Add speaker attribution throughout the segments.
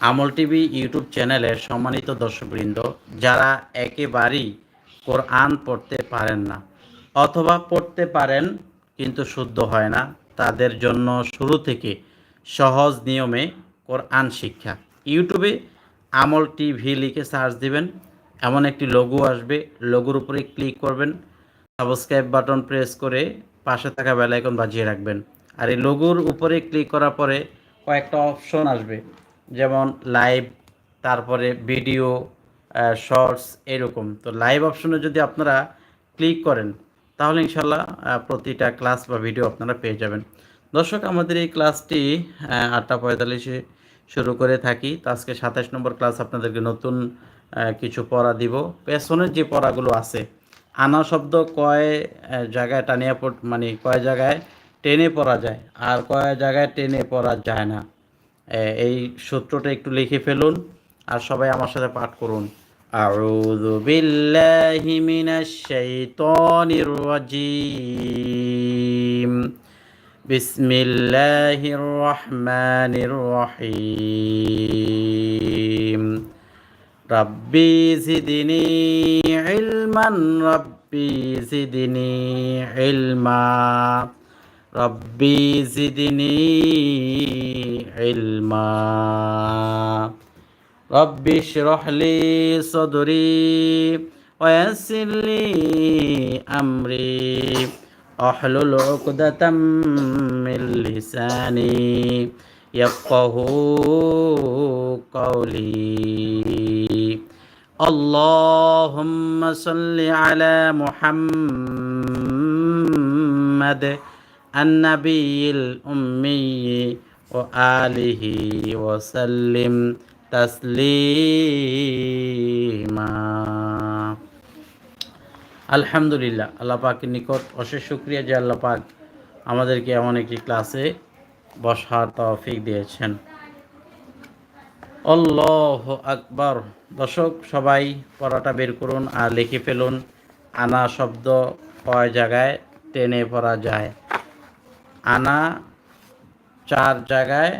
Speaker 1: আমল TV YouTube চ্যানেলের সম্মানিত দর্শকবৃন্দ, যারা একেবারেই কোরআন পড়তে পারেন না অথবা পড়তে পারেন কিন্তু শুদ্ধ হয় না, তাদের জন্য শুরু থেকে সহজ নিয়মে কোরআন শিক্ষা। ইউটিউবে আমল টিভি লিখে সার্চ দিবেন, এমন একটি লোগো আসবে লোগোর উপরে ক্লিক করবেন, সাবস্ক্রাইব বাটন প্রেস করে পাশে থাকা বেল আইকন বাজিয়ে রাখবেন। আর এই লোগোর উপরে ক্লিক করার পরে কয়েকটা অপশন আসবে। যেমন লাইভ তারপরে ভিডিও শর্টস এরকম। তো লাইভ অপশনে যদি আপনারা ক্লিক করেন, তাহলে ইনশাল্লাহ প্রতিটা ক্লাস বা ভিডিও আপনারা পেয়ে যাবেন। দর্শক, আমাদের এই ক্লাসটি আটটা পঁয়তাল্লিশে শুরু করে থাকি। তো আজকে সাতাশ নম্বর ক্লাস আপনাদেরকে নতুন কিছু পড়া দিব। পেছনের যে পড়াগুলো আছে, আনা শব্দ কয় জায়গায়, টানিয়া পড় মানে কয় জায়গায় টেনে পড়া যায়। আর কয় জায়গায় টেনে পড়া যায় না। এই সূত্রটা একটু লিখে ফেলুন আর সবাই আমার সাথে পাঠ করুন। আউযু বিল্লাহি মিনাশ শাইতানির রাজিম। বিসমিল্লাহির রহমানির রহিম। রব্বি জিদনি ইলমান, রব্বি জিদনি ইলমা। রব্বি জিদনি ইলমা রব্বি اشرح لي صدري ويسر لي أمري أحلل عقدة من لساني يفقه قولي اللهم صل على محمد আন্নাবিল উম্মি ও আলিহি ও সাল্লিম তাসলিমা। আলহামদুলিল্লাহ, আল্লাহ পাকের নিকট অশেষ শুক্রিয়া যে আল্লাহ পাক আমাদেরকে এমন একটি ক্লাসে বসার তফিক দিয়েছেন। অল্লাহ আকবর। দর্শক, সবাই পড়াটা বের করুন আর লিখে ফেলুন। আনা শব্দ কয় জায়গায়, টেনে পড়া যায়। আনা চার জায়গায়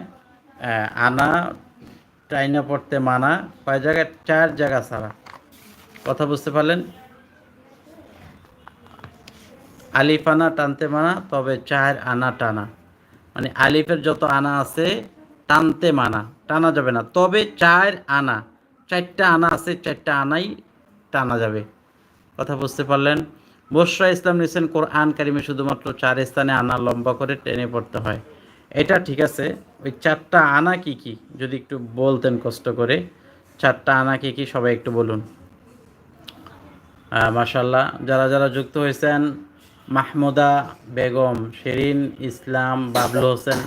Speaker 1: আনা টাইনা পড়তে মানা, কয় জায়গায়? চার জায়গা ছাড়া। কথা বুঝতে পারলেন? আলিফ আনা টানতে মানা, তবে চার আনা টানা। মানে আলিফের যত আনা আছে, টানতে মানা, টানা যাবে না। তবে চার আনা, চারটা আনা আছে, চারটা আনাই টানা যাবে। কথা বুঝতে পারলেন? বসরা ইসলাম নিছেন কোরআন কারিমে শুধুমাত্র চার স্থানে আনা লম্বা করে টেনে পড়তে হয়। এটা ঠিক আছে, ওই চারটা আনা কি কি? যদি একটু বলতেন কষ্ট করে। চারটা আনা কি কি? সবাই একটু বলুন। মাশাল্লাহ যারা যারা যুক্ত হয়েছেন, মাহমুদা বেগম, শেরিন ইসলাম, বাবলু হোসেন।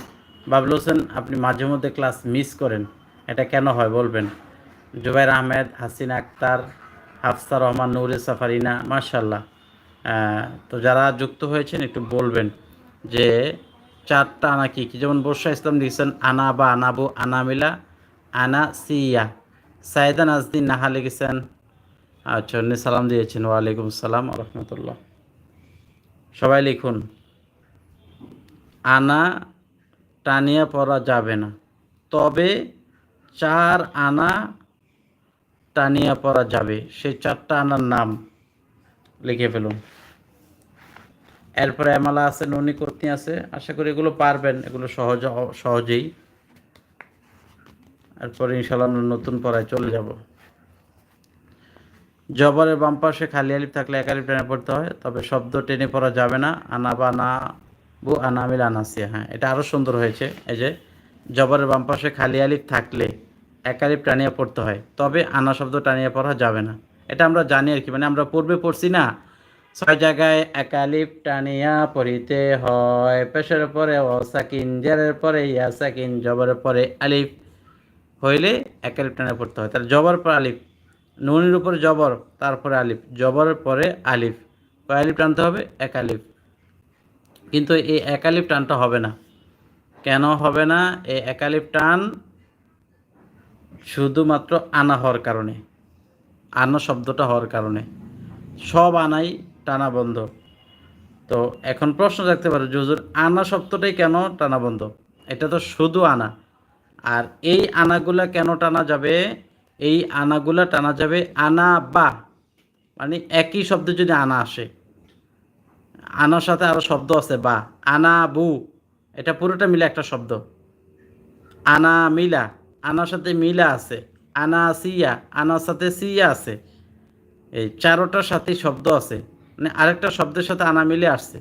Speaker 1: বাবলু হোসেন, আপনি মাঝে মধ্যে ক্লাস মিস করেন। এটা কেন হয় বলবেন? জুবাইর আহমেদ, হাসিনা আক্তার, হাফসা রহমান নুরে সাফারিনা মাশাল্লাহ তো যারা যুক্ত হয়েছেন, একটু বলবেন যে চারটা আনা কি? কি যেমন বর্ষা ইসলাম লিখেছেন, আনা বা আনাবু, আনামিলা, আনা সিয়া। সাইদা নাজদিন নাহা লিখেছেন। আচ্ছা উনি সালাম দিয়েছেন। ওয়ালাইকুম সালাম রহমতুল্লাহ। সবাই লিখুন। আনা টানিয়া পড়া যাবে না। তবে চার আনা টানিয়া পড়া যাবে। সেই চারটা আনার নাম লিখে ফেলুন। এরপরে এমালা আছে, ননি কর্তনি আছে, আশা করি এগুলো পারবেন, এগুলো সহজ, সহজেই। এরপরে ইনশাল্লাহ নতুন পড়ায় চলে যাব। জবরের বাম পাশে খালি আলিফ থাকলে এক আলিফ টেনে পড়তে হয়, তবে শব্দ টেনে পড়া যাবে না। আনা বা না বু আনামিল আনাসিয়া হ্যাঁ এটা আরও সুন্দর হয়েছে। এই যে, জবরের বাম পাশে খালি আলিফ থাকলে এক আলিফ টানিয়ে পড়তে হয়, তবে আনা শব্দ টানিয়ে পড়া যাবে না। এটা আমরা জানি আর কি মানে আমরা পূর্বে পড়ছি না ছয় জায়গায় এক আলিফ টানিয়া পড়িতে হয়। পেশের পরে ও সাকিন, জেরের পরে ইয়া সাকিন, জবরের পরে আলিফ। হইলে এক আলিফ টানে পড়তে হয়। তাহলে জবর পর আলিফ, নুনের উপরে জবর, তারপরে আলিফ, জবরের পরে আলিফ। আলিফ টানতে হবে? এক আলিফ কিন্তু এই এক আলিফ টানটা হবে না। কেন হবে না? এই এক আলিফ টান শুধুমাত্র আনা হওয়ার কারণে। আনা শব্দটা হওয়ার কারণে। সব আনাই টানা বন্ধ। তো এখন প্রশ্ন রাখতে পারো যে হুজুর আনা শব্দটাই কেন টানা বন্ধ? এটা তো শুধু আনা। আর এই আনাগুলা কেন টানা যাবে? এই আনাগুলা টানা যাবে আনা বা মানে একই শব্দে যদি আনা আসে। আনার সাথে আরও শব্দ আছে, বা, আনা বু, এটা পুরোটা মিলে একটা শব্দ। আনা মিলা, আনার সাথে মিলা আছে। আনা সিয়া, আনার সাথে সিয়া আছে। এই চারোটার সাথে শব্দ আছে। মানে আরেকটা শব্দের সাথে আনা মিলে আসছে।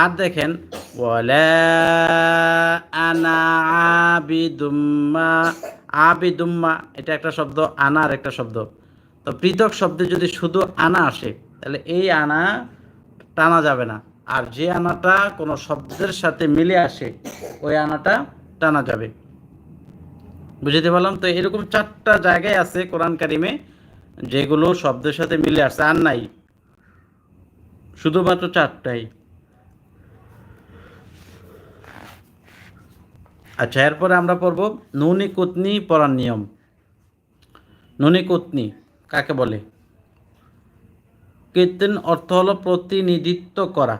Speaker 1: আর দেখেন আনা আবিদুম্মা আবিদুম্মা এটা একটা শব্দ, আনা আর একটা শব্দ। তো পৃথক শব্দে যদি শুধু আনা আসে, তাহলে এই আনা টানা যাবে না। আর যে আনাটা কোনো শব্দের সাথে মিলে আসে, ওই আনাটা টানা যাবে। বুঝতে পারলাম? তো এরকম চারটা জায়গায় আছে কোরআন কারিমে, যেগুলো শব্দের সাথে মিলে আসছে আর নাই। শুধুমাত্র চারটাই। আচ্ছা এরপরে আমরা পড়ব নুনি কুতনি পড়ার নিয়ম। নুনি কুতনি, কাকে বলে? কীর্তন অর্থ হলো প্রতিনিধিত্ব করা।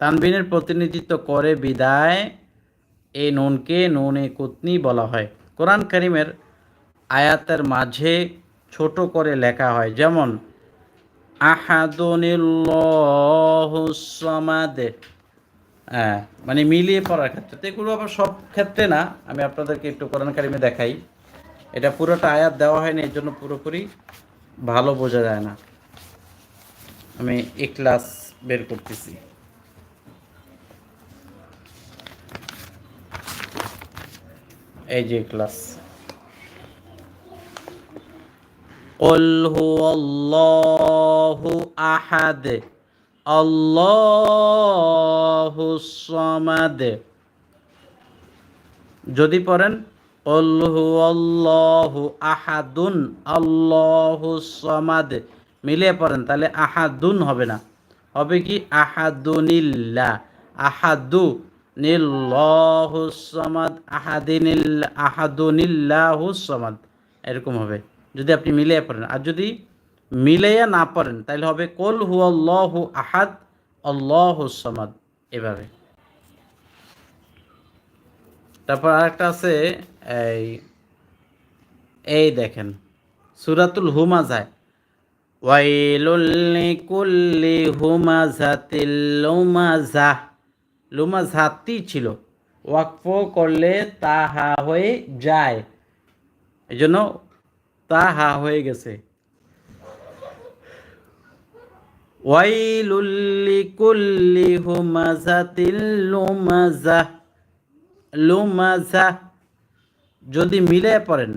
Speaker 1: তানবিনের প্রতিনিধিত্ব করে বিদায় এই নুনকে নুনে কুতনি বলা হয়। কোরআন করিমের আয়াতের মাঝে ছোট করে লেখা হয়, যেমন আহাদুনিল্লাহুসমাদে হ্যাঁ মানে মিলিয়ে পড়ার ক্ষেত্রে। তো এগুলো আবার সব ক্ষেত্রে না, আমি আপনাদেরকে একটু কোরআন কারিমে দেখাই। এটা পুরোটা আয়াত দেওয়া হয়নি এর জন্য পুরোপুরি ভালো বোঝা যায় না। আমি ক্লাস বের করতেছি। এই যে ক্লাস। قل هو الله أحد الله الصمد যদি পড়েন قل هو الله أحد الله الصمد মিলিয়ে পড়েন তাহলে আহাদুন হবে না হবে কি আহাদুনিল্লাহ আহাদু নিল্লাহুসমাদ আহাদিনিল আহাদুনিল্লাহুসমাদ এরকম হবে যদি আপনি মিলিয়ে পড়েন। আর যদি মিলাইয়া না পড়েন, তাহলে হবে কল হু আল্লাহ আহাদ, আল্লাহ সমাদ, এভাবে। তারপর আরেকটা আছে, এই এই দেখেন, সুরাতুল হুমাজায় ওয়াইলুল্লি কুল্লি হুমাজাতিল লুমাজা, লুমাজাতি ছিল। ওয়াকফ করলে তাহা হয়ে যায়। এই জন্য তাহা হয়ে গেছে। ওয়াইলুল্লি কুল্লি হুমাজাতিল লুমাজা লুমাজা, যদি মিলে পড়েন।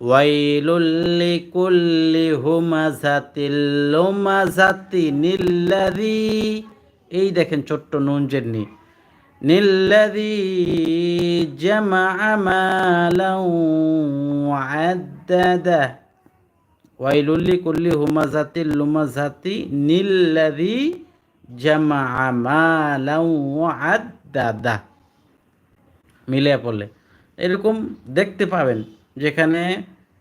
Speaker 1: ওয়াইলুল্লি কুল্লি হুমাজাতিল লুমাজাতি নিল্লাদি এই দেখেন ছোট্ট নুন জেননি নিল্লাদি জামা মালাউ ওয়াদ্দাদা ওয়াইলুল্লি কুল্লি হুমাজাতিল লুমাজাতি নিল্লাদি জামা মালাউ ওয়াদ্দাদা মিলিয়ে পড়লে। এরকম দেখতে পাবেন যেখানে,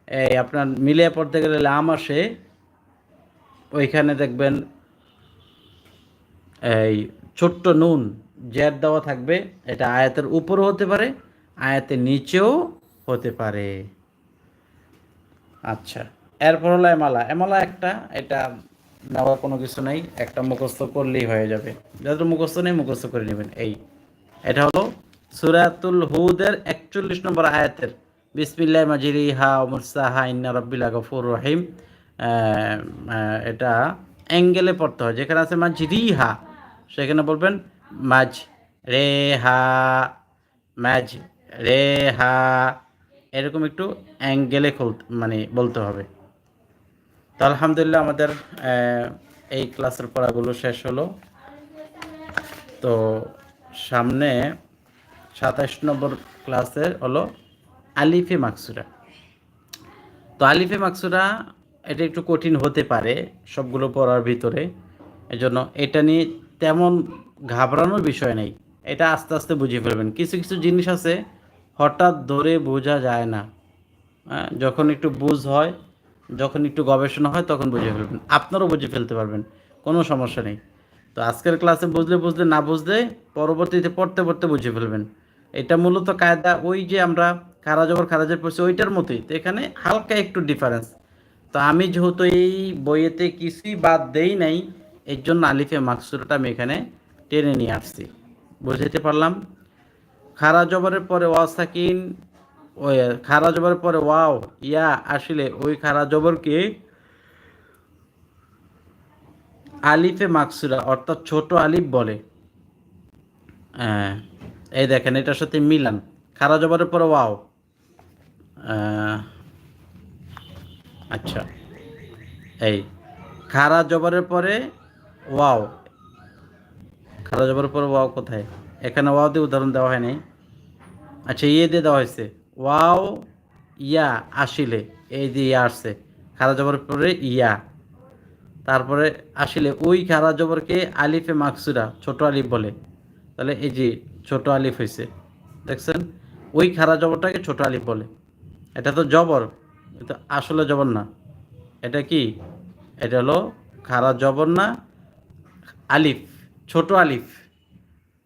Speaker 1: এই আপনার মিলিয়ে পড়তে গেলে লাম আসে, ওইখানে দেখবেন এই ছোট্ট নুন জের দেওয়া থাকবে, এটা আয়াতের উপরও হতে পারে, আয়াতের নিচেও হতে পারে। আচ্ছা এরপর হলো এমালা। এমালা একটা, এটা নেওয়ার কোনো কিছু নেই, একটা মুখস্থ করলেই হয়ে যাবে। যাদের মুখস্থ নেই, মুখস্থ করে নেবেন, এই। এটা হলো সুরাতুল হুদের একচল্লিশ নম্বর আয়াতের। বিসমিল্লাহ মাজিরি হা মুরসাহা ইন্না রব্বিল্লা গফুর রহিম। এটা অ্যাঙ্গেলে পড়তে হয়। যেখানে আছে মাঝরি হা, সেখানে বলবেন মাঝ রে হা ম্যাজ রে হা। এরকম একটু অ্যাঙ্গেলে খুলতে মানে বলতে হবে। তো আলহামদুলিল্লাহ আমাদের এই ক্লাসের পড়াগুলো শেষ হলো। তো সামনে সাতাশ নম্বর ক্লাসের হলো আলিফে মাকসুরা। তো আলিফে মাকসুরা, এটা একটু কঠিন হতে পারে সবগুলো পড়ার ভিতরে। এজন্য এটা নিয়ে তেমন ঘাবড়ানোর বিষয় নেই। এটা আস্তে আস্তে বুঝিয়ে ফেলবেন। কিছু কিছু জিনিস আছে, হঠাৎ ধরে বোঝা যায় না। হ্যাঁ যখন একটু বুঝ হয়, যখন একটু গবেষণা হয়, তখন বুঝে ফেলবেন। আপনারাও বুঝে ফেলতে পারবেন, কোনো সমস্যা নেই। তো আজকের ক্লাসে বুঝলে বুঝলে, না বুঝলে পরবর্তীতে পড়তে পড়তে বুঝে ফেলবেন। এটা মূলত কায়দা ওই যে আমরা খারা জবর খারাজের পড়ছি, ওইটার মতোই। তো এখানে হালকা একটু ডিফারেন্স তো আমি যেহেতু এই বইয়েতে কিছুই বাদ দেই নাই, এর জন্য আলিফে মাকসুরটা আমি এখানে টেনে নিয়ে আসছি। বুঝাইতে পারলাম? খারা জবরের পরে ওয়া সাকিন, ওই খারা জবরের পরে ওয়াও, ইয়া, আসলে ওই খারা জবরকে আলিফে মাকসুরা, অর্থাৎ ছোট আলিফ বলে। হ্যাঁ এই দেখেন, এটার সাথে মিলান। খারা জবরের পরে ওয়াও। আচ্ছা এই, খারা জবরের পরে ওয়াও। খারা জবরের পরে ওয়াও কোথায়? এখানে ওয়াও দিয়ে উদাহরণ দেওয়া হয়নি। আচ্ছা ইয়ে দিয়ে দেওয়া হয়েছে। ওয়াও, ইয়া, আসিলে, এই দিয়ে ইয়া আসছে। খারা জবরের পরে ইয়া। তারপরে আসলে, ওই খারা জবরকে আলিফে মাকসুরা ছোট আলিফ বলে। তাহলে এই যে ছোট আলিফ হয়েছে, দেখছেন? ওই খারা জবরটাকে ছোট আলিফ বলে। এটা তো জবর, এটা আসলে জবর না। এটা কি? এটা হলো খারা জবর না, আলিফ। ছোট আলিফ।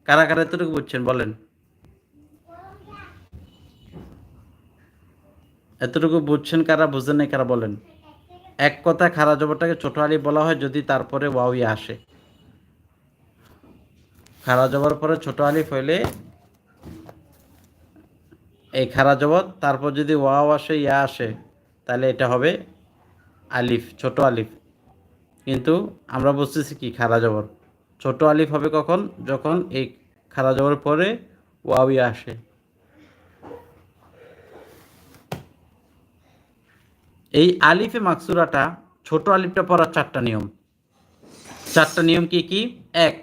Speaker 1: কারা কারা এতটুকু বুঝছেন? বলেন। এতটুকু বুঝছেন কারা, বুঝেন নাই কারা, বলেন। এক কথা খারা জবরটাকে ছোট আলিফ বলা হয় যদি তারপরে ওয়াউই আসে। খারা জবর পরে ছোট আলিফ হইলে এই খারা জবর, তারপর যদি ওয়াও আসে, ইয়া আসে, তাহলে এটা হবে আলিফ, ছোট আলিফ। কিন্তু আমরা বুঝতেছি কি খারা জবর। ছোট আলিফ হবে কখন? যখন এই খারা জবর পরে ইয়া আসে। এই আলিফে মাকসুরাটা, ছোট আলিফটা পড়ার চারটা নিয়ম। চারটা নিয়ম কি কি? এক,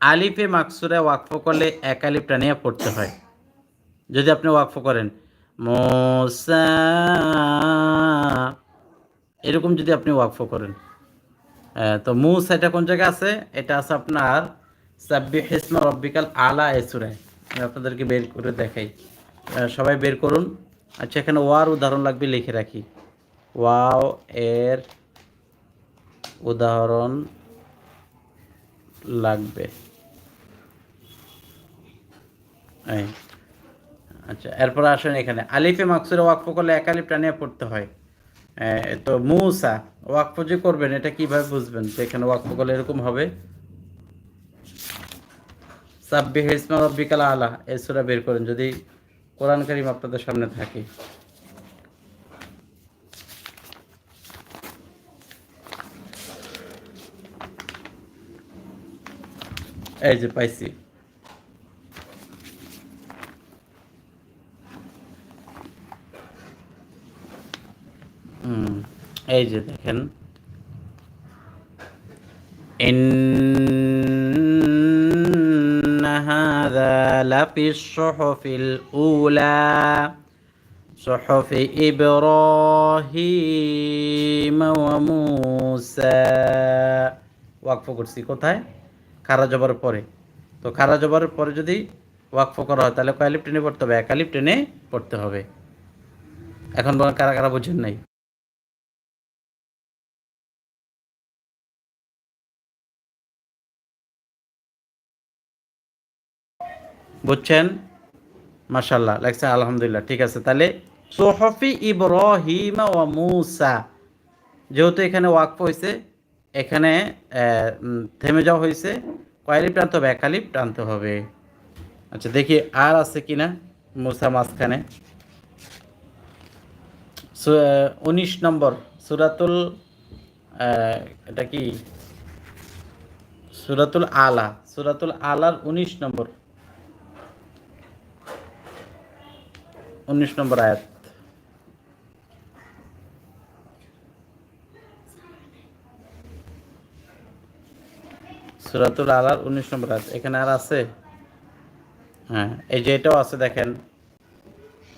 Speaker 1: আলিফে মাকসুরা ওয়াকফ করলে এক আলিফটা নিয়ে পড়তে হয়। যদি আপনি ওয়াকফ করেন, মোসা, এরকম যদি আপনি ওয়াকফ করেন। তো মুসা এটা কোন জায়গায় আছে? এটা আছে আপনার সাব্বি হিসমা রব্বিকাল আলা এসুরায় আমি আপনাদেরকে বের করে দেখাই। সবাই বের করুন। আচ্ছা এখানে ওয়ার উদাহরণ লাগবে, লিখে রাখি। ওয়াও এর উদাহরণ লাগবে। আচ্ছা এরপর আসেন এখানে। আলিফে মাকসুরে ওয়াকফ করলে এক আলিফ টানিয়ে পড়তে হয়। তো মুসা ওয়াকফ যে করবেন, এটা কীভাবে বুঝবেন যে এখানে ওয়াকফ করলে এরকম হবে? সাব্বি হিসমা রব্বিকাল আলা, এই সূরা বের করেন, যদি কোরআন কারিম আপনাদের সামনে থাকে। এই যে পাইছি। এই যে দেখেন إن هذا لفي الصحف الأولى صحف إبراهيم وموسى ওয়াকফ করছি কোথায় খারা জবরের পরে তো খারা জবরের পরে যদি ওয়াকফ করা হয় তাহলে কয়ালিপ টেনে পড়তে হবে একালিপ টেনে পড়তে হবে এখন বলেন কারা কারা বুঝেন নাই বুঝছেন? মাশাল্লাহ লাগছে আলহামদুলিল্লাহ, ঠিক আছে। তাহলে সোহফি ইব্রাহিম ও মুসা, যেহেতু এখানে ওয়াকফ হয়েছে এখানে থেমে যাওয়া হয়েছে কয়ালিপ টানতে হবে? একালিপ টানতে হবে। আচ্ছা দেখি আর আছে কিনা মুসা মাঝখানে। উনিশ নম্বর, সুরাতুল এটা কি? সুরাতুল আলা, সুরাতুল আলার উনিশ নম্বর। উনিশ নম্বর আয়াত। সুরাতুল আলার উনিশ নম্বর আয়াত। এখানে আর আছে? হ্যাঁ এই যে এটাও আছে, দেখেন।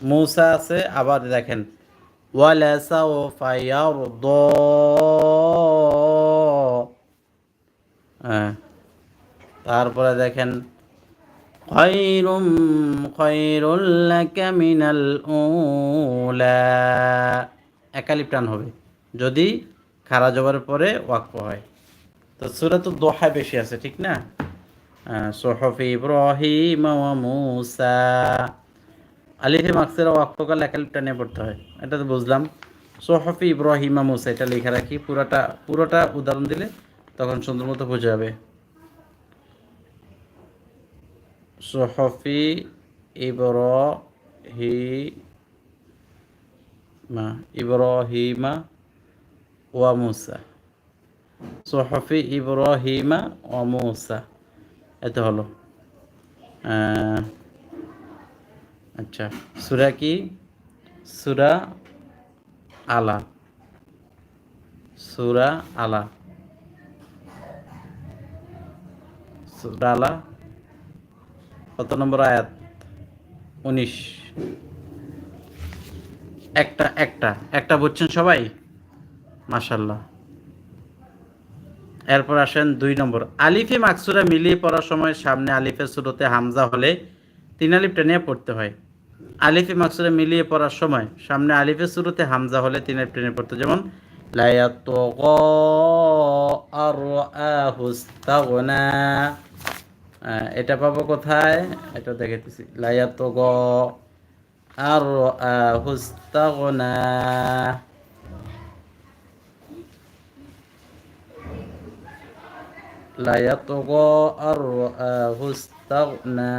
Speaker 1: মূসা আছে, আবার দেখেন। হ্যাঁ তারপরে দেখেন খৈরুম খৈরুল্লাকা মিনাল উলা একালিপ টান হবে। যদি খারা জবার পরে ওয়াকফ হয়। তো সুরা তো দোহায় বেশি আছে, ঠিক না? সোহফ ইব্রাহিম ওয়া মুসা। আলিফে মাকসেরা ওয়াক্ফকাল একালিপটা নিয়ে পড়তে হয়। এটা তো বুঝলাম। সোহফ ইব্রাহিমা মুসা, এটা লিখে রাখি। পুরোটা পুরোটা উদাহরণ দিলে তখন সুন্দর মতো বোঝা যাবে। সোহফি ইব্রাহিমা ইব্রাহিমা ওয়া মুসা। সোহফি ইব্রাহিমা ওয়া মুসা। এত হলো। আচ্ছা সুরা কি? সুরা আলা। সুরা আলা। সুরা আলা। কত নম্বর আয়াত? উনিশ। একটা একটা একটা বুঝছেন সবাই? মাশাল্লাহ এরপর আসেন দুই নম্বর। আলিফে মাকসুরা মিলিয়ে পড়ার সময় সামনে আলিফের শুরুতে হামজা হলে তিন আলিফ টেনে পড়তে হয়। আলিফে মাকসুরা মিলিয়ে পড়ার সময় সামনে আলিফের শুরুতে হামজা হলে তিন আলিফ টেনে পড়তে যেমন লায়াত এটা পাবো কোথায়? এটা দেখেতেছি লায়াত গ আর হুস্তাগনা। লায়াতগা আর হুস্তাগনা।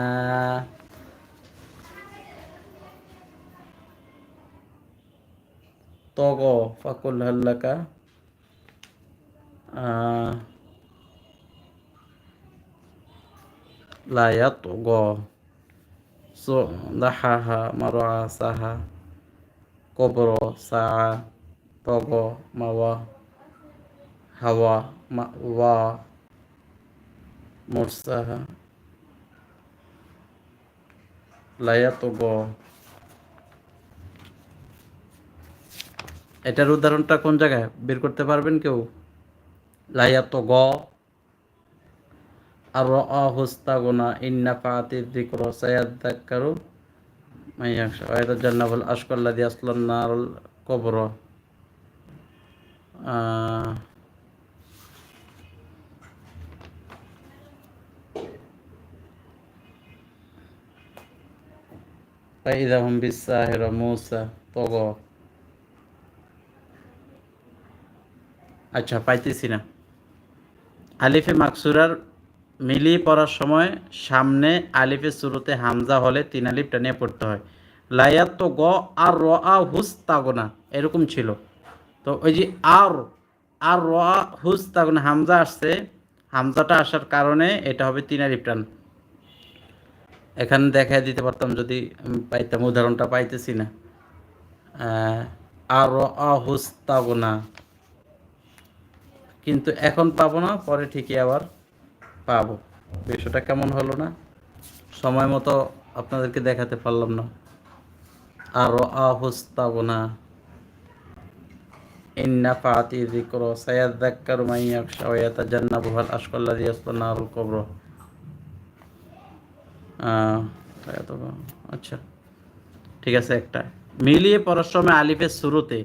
Speaker 1: তগ, ফাকুল হাল্লাকা। আহ لا يطغى صلحها مرعاها كبر ساعة طغى موى هوى مأوى মুরসাহা লায়াতগ এটার উদাহরণটা কোন জায়গায় বের করতে পারবেন কেউ লায়াতগ আর হুস্তাগোনা ইন্না ফাতি যিকর সায়াদাক্কারু মাইয়াকশা ওয়াইদা জান্নাবুল আশকাল্লাদি আসলান নারুল কবর আহ فإذا هم بالساهر موسى طغى আচ্ছা পাইতেছি না আলিফে মাকসুরার মিলিয়ে পড়ার সময় সামনে আলিফের শুরুতে হামজা হলে তিন আলিফ টানিয়ে পড়তে হয়। লায়াত তো গ আর র আ হুস তাগোনা এরকম ছিল। তো ওই যে আর আর র আ হুস তাগোনা হামজা আসছে, হামজাটা আসার কারণে এটা হবে তিন আলিফ টান। এখানে দেখাই দিতে পারতাম যদি পাইতাম, উদাহরণটা পাইতেছি না। আর আহুস্তাব তাগোনা কিন্তু এখন পাবো না, পরে ঠিকই আবার পাবো। বিষয়টা কেমন হলো না? সময় মতো আপনাদেরকে দেখাতে পারলাম না। আর আহুস্তাব না ইন্না ফাতি যিকর সায়াযাক্কারু মান ইয়াখশা ওয়া ইয়াতাজান্নাবুহাল আশকাল্লাযী ইয়াসলান নারুল কবর। আহ, তাই তো আচ্ছা। ঠিক আছে একটা। মিলিয়ে পড়ার সময় আলিফের শুরুতে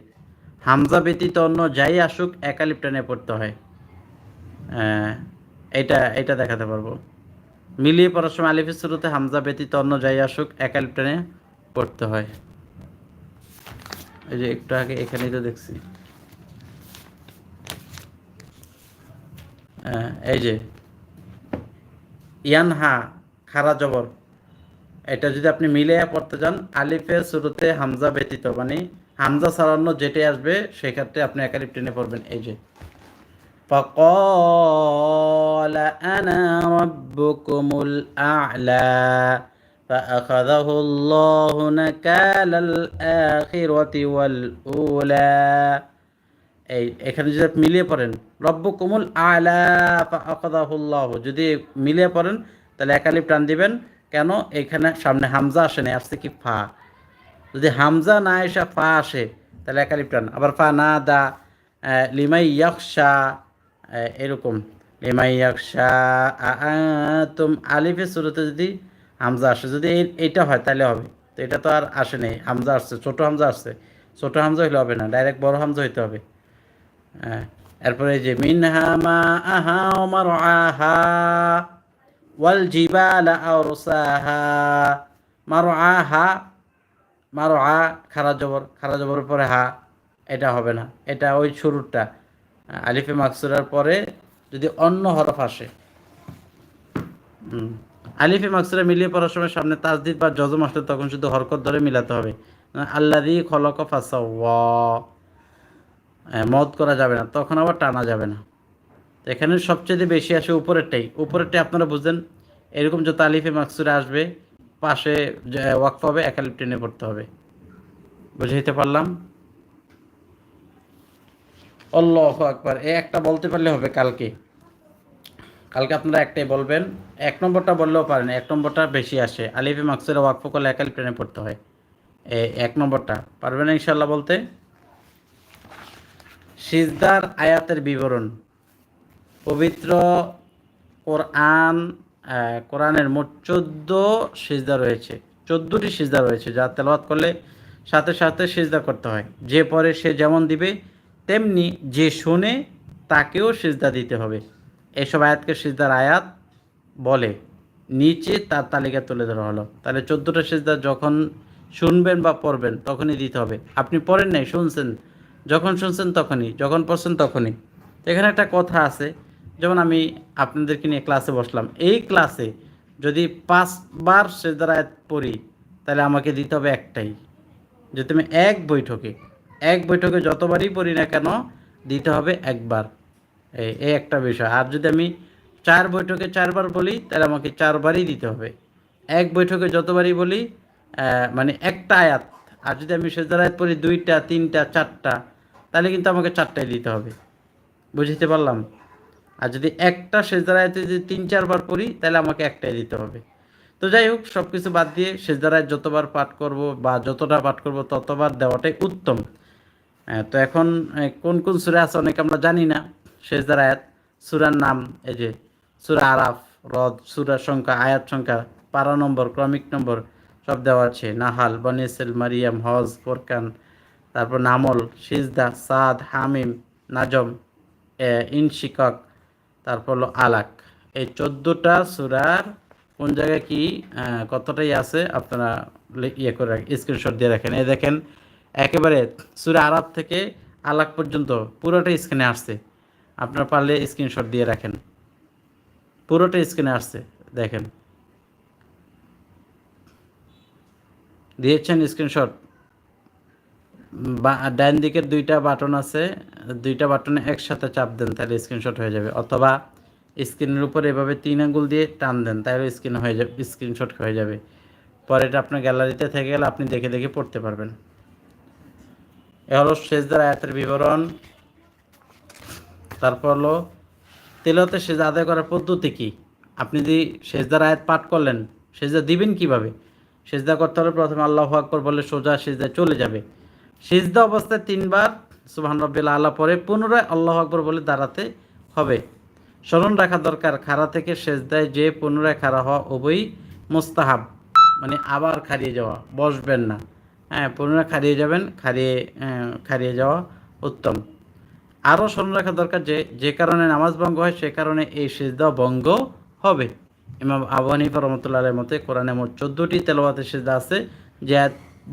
Speaker 1: হামজা ব্যতীত অন্য যাই আসুক এক আলিফ টেনে পড়তে হয়। এটা এটা দেখাতে পারব। মিলিয়ে পড়ার সময় আলিফের শুরুতে হামজা ব্যতীত অন্য যাই আসুক এক আলিফ পড়তে হয়। এই যে একটু আগে এখানেই তো দেখছি। আহ, এই যে। ইয়ানহা খারা জবর। এটা যদি আপনি মিলিয়ে পড়তে যান আলিফের শুরুতে হামজা ব্যতীত মানে হামজা ছাড়ানো যেটাই আসবে সেক্ষেত্রে আপনি একালিপ টেনে পড়বেন। এই যে। فقال أنا ربكم الأعلى فأخذه الله نكال الآخرة والأولى এই এখানে যদি আপনি মিলিয়ে পড়েন রব্ব কুমুল আলা আকাদাহুল্লাহ যদি মিলিয়ে পড়েন তাহলে একালিপ টান দিবেন কেন এখানে সামনে হামজা আসে না আসছে কি ফা যদি হামজা না এসে ফা আসে তাহলে একালিপ টান আবার ফা না দা আহ, লিমাই ইয়াকশা আহ, এরকম। লিমাই ইয়াকশা তুম আলিফের শুরুতে যদি হামজা আসে, যদি এই- এইটা হয় তাহলে হবে। তো এটা তো আর আসে নেই, হামজা আসছে, ছোট হামজা আসছে। ছোট হামজা হইলে হবে না, ডাইরেক্ট বড় হামজা হইতে হবে। হ্যাঁ এরপরে যে, মিনহা মা আহা ওমার আহা, ওয়াল জিবালা আরসাহা মারআহা মারআ খারা জবর খারা জবরের পরে হা, এটা হবে না। এটা ওই শুরুটা আলিফে মাকসুরার পরে যদি অন্য হরফ আসে। আলিফে মাকসুরা মিলিয়ে পড়ার সময় সামনে তাজদিদ বা জজম আসলে তখন শুধু হরকত ধরে মিলাতে হবে। আল্লাদি খলক ফাসা মদ করা যাবে না তখন আবার টানা যাবে না। এখানে সবচেয়ে বেশি আসে উপরেরটাই। উপরেরটাই আপনারা বুঝলেন? এরকম যত আলিফে মাকসুরে আসবে পাশে ওয়াকফ হবে একালিপ টেনে পড়তে হবে। বুঝাইতে পারলাম? অল্লাহ আকবার। এ একটা বলতে পারলে হবে কালকে। কালকে আপনারা একটাই বলবেন, এক নম্বরটা বললেও পারেন, এক নম্বরটা বেশি আসে। আলিফে মাকসুরে ওয়াকফ করলে একালিপ টেনে পড়তে হয়। এ এক নম্বরটা। পারবেন ইনশাল্লাহ বলতে? সিজদার আয়াতের বিবরণ। পবিত্র কোরআন কোরআনের মোট চোদ্দ সিজদা রয়েছে। চোদ্দোটি সিজদা রয়েছে, যা তেলাওয়াত করলে সাথে সাথে সিজদা করতে হয়। যে পরে সে যেমন দিবে তেমনি যে শোনে তাকেও সিজদা দিতে হবে। এসব আয়াতকে সিজদার আয়াত বলে। নিচে তার তালিকা তুলে ধরা হলো। তাহলে চোদ্দোটা সিজদা যখন শুনবেন বা পড়বেন, তখনই দিতে হবে। আপনি পড়েন নাই, শুনছেন। যখন শুনছেন তখনই, যখন পড়ছেন তখনই। এখানে একটা কথা আছে, যেমন আমি আপনাদেরকে নিয়ে ক্লাসে বসলাম। এই ক্লাসে যদি পাঁচবার সেজদার আয়াত পড়ি, তাহলে আমাকে দিতে হবে একটাই। যদি আমি এক বৈঠকে এক বৈঠকে যতবারই পড়ি না কেন, দিতে হবে একবার। এই একটা বিষয়। আর যদি আমি চার বৈঠকে চারবার বলি, তাহলে আমাকে চারবারই দিতে হবে। এক বৈঠকে যতবারই বলি মানে একটা আয়াত। আর যদি আমি সেজার আয়াত পড়ি, দুইটা, তিনটা, চারটা, তাহলে কিন্তু আমাকে চারটাই দিতে হবে। বুঝতে পারলাম? আর যদি একটা সেজার আয়াতে যদি তিন, চারবার পড়ি, তাহলে আমাকে একটাই দিতে হবে। তো যাই হোক সব কিছু বাদ দিয়ে সেজদার আয়াত যতবার পাঠ করব বা যতটা পাঠ করব, ততবার দেওয়াটাই উত্তম। তো এখন কোন কোন সুরা আছে অনেক আমরা জানি না। সেজদার আয়াত, সুরার নাম, এই যে সুরা আরাফ, রদ, সুরার সংখ্যা, আয়াত সংখ্যা, পারা নম্বর, ক্রমিক নম্বর, সব দেওয়া আছে। নাহাল বনিসেল মারিয়াম, হজ, ফোরকান, তারপর নামল, সিজদা, সাদ, হামিম, নাজম ইনশিকক, তারপর হলো আলাক। এই চোদ্দোটা সুরার কোন জায়গায় কি কতটাই আছে, আপনারা ইয়ে করে রাখেন স্ক্রিনশট দিয়ে রাখেন। এই দেখেন একেবারে সুরা আরব থেকে আলাক পর্যন্ত পুরোটাই স্ক্রিনে আসছে। আপনার পারলে স্ক্রিনশট দিয়ে রাখেন। পুরোটা স্ক্রিনে আসছে, দেখেন। দিয়েছেন স্ক্রিনশট বা, ডান দিকের দুইটা বাটন আছে, দুইটা বাটনে একসাথে চাপ দেন, তাহলে স্ক্রিনশট হয়ে যাবে। অথবা স্ক্রিনের উপর এভাবে তিন আঙ্গুল দিয়ে টান দেন, তাহলে স্ক্রিন হয়ে যাবে স্ক্রিনশট হয়ে যাবে। পরে এটা আপনার গ্যালারিতে থেকে গেলে আপনি দেখে দেখে পড়তে পারবেন। হলো সেজদার আয়াতের বিবরণ। তারপর হলো তেলতে সেজা আদায় করার পদ্ধতি কি? আপনি যদি সেজদার আয়াত পাঠ করলেন, সেজদা দিবেন কীভাবে? সেজদা করতে হলে প্রথমে আল্লাহ আকবর বলে সোজা সেজদা চলে যাবে। সেজদা অবস্থায় তিনবার, সুবহান রব্বিল আল্লাহ পরে পুনরায় আল্লাহ আকবর বলে দাঁড়াতে হবে। স্মরণ রাখা দরকার, খাড়া থেকে সেজদায় যে পুনরায় খাড়া হওয়া উভয়ই মোস্তাহাব মানে আবার খাড়িয়ে যাওয়া, বসবেন না। হ্যাঁ পুনরায় খারিয়ে যাবেন, খারিয়ে খারিয়ে যাওয়া উত্তম। আরও স্মরণ রাখা দরকার যে যে কারণে নামাজ ভঙ্গ হয়, সে কারণে এই সিজদা ভঙ্গ হবে। ইমাম আবু হানিফা মতে কোরআনে মোট চোদ্দোটি তেলাওয়াতে সিজদা আছে। যে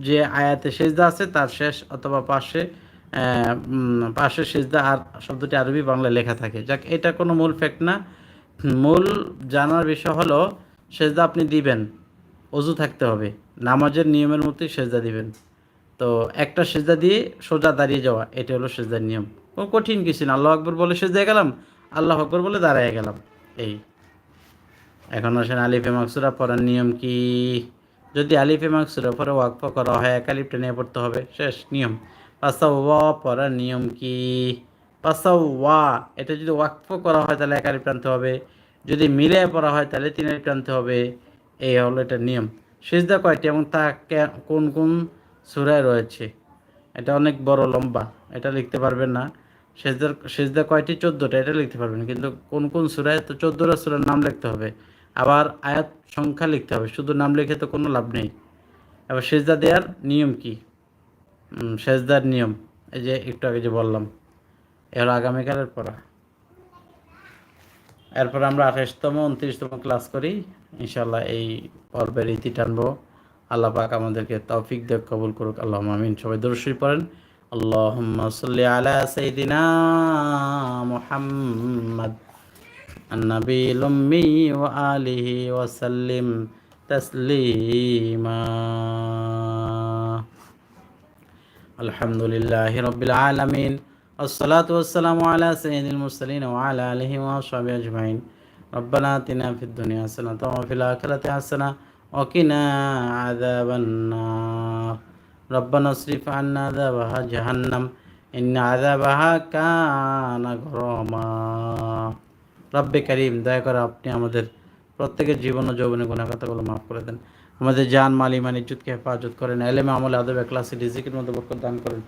Speaker 1: যে আয়াতে সিজদা আছে, তার শেষ অথবা পাশে পাশে সিজদা আর শব্দটি আরবি বাংলায় লেখা থাকে। যাক, এটা কোনো মূল ফ্যাক্ট না। মূল জানার বিষয় হলো, সেজদা আপনি দিবেন, অজু থাকতে হবে। নামাজের নিয়মের মতোই সেজদা দিবেন। তো একটা সেজদা দিয়ে সোজা দাঁড়িয়ে যাওয়া এটা হলো সেজদার নিয়ম। ও কঠিন কিছু না, আল্লাহ আকবর বলে সেজদায় গেলাম, আল্লাহ আকবর বলে দাঁড়ায় গেলাম, এই। এখন আসেন আলিফে মাকসুরা পড়ার নিয়ম কি? যদি আলিফে মাকসুরা পরে ওয়াকফ করা হয়, এক আলিফটা নিয়ে পড়তে হবে, শেষ, নিয়ম। পাঁচটা ওয়া পড়ার নিয়ম কি? পাঁচটা ওয়া এটা যদি ওয়াকফ করা হয় তাহলে এক আলিফ টানতে হবে, যদি মিলে পড়া হয় তাহলে তিন আলিফ টানতে হবে, এই হলো এটা নিয়ম। সিজদা কয়টি এবং তা কোন কোন সুরায় রয়েছে? এটা অনেক বড়, লম্বা। এটা লিখতে পারবেন না। সেজদার, সেজদা কয়টি? চোদ্দোটা। এটা লিখতে পারবেন কিন্তু কোন কোন সুরায়, তো চোদ্দোটা সুরার নাম লিখতে হবে। আবার আয়াত সংখ্যা লিখতে হবে। শুধু নাম লিখে তো কোনো লাভ নেই। এবার সেজদা দেওয়ার নিয়ম কি? সেজদার নিয়ম। এই যে একটু আগে যে বললাম এ হলো আগামীকালের পড়া। এরপর আমরা আঠাশতম উনত্রিশতম ক্লাস করি ইনশাল্লাহ এই পর্বের ইতি টানবো আল্লাহ পাক আমাদেরকে তৌফিক দেখ কবুল করুক আল্লাহ আমিন সবাই দর্শী পড়েন আল্লাহুম্মা সাল্লি আলা সাইয়্যিদিনা মুহাম্মদ النبي الأمي وآله وسلم تسليما الحمد لله رب العالمين والصلاة والسلام على سيد المرسلين وعلى آله وصحبه أجمعين ربنا آتنا في الدنيا حسنة وفي الآخرة حسنة وقنا عذاب النار ربنا اصرف عنا عذابها جهنم إن عذابها كان غراما রব্বে করিম দয়া করে আপনি আমাদের প্রত্যেকের জীবন ও যৌবনে গুণা কথাগুলো মাফ করে দেন আমাদের জান মাল ইমান ইজ্জতকে হেফাজত করেন এলেমে আমলে আদব ক্লাসে রিজিকের মধ্যে বরকত দান করেন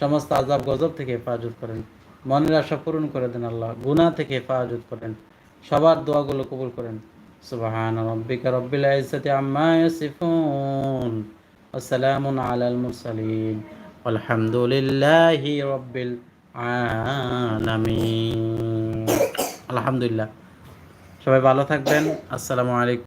Speaker 1: সমস্ত আজাব গজব থেকে হেফাজত করেন। মনের আশা পূরণ করে দেন আল্লাহ। গুনাহ থেকে হেফাজত করেন। সবার দোয়াগুলো কবুল করেন। সুবহান রব্বিকা রব্বিল ইজ্জাতি আম্মা ইয়াসিফুন। ওয়াসালামু আলাল মুরসালিন। আলহামদুলিল্লাহি রব্বিল আলামিন। আলহামদুলিল্লাহ। সবাই ভালো থাকবেন। আসসালামু আলাইকুম।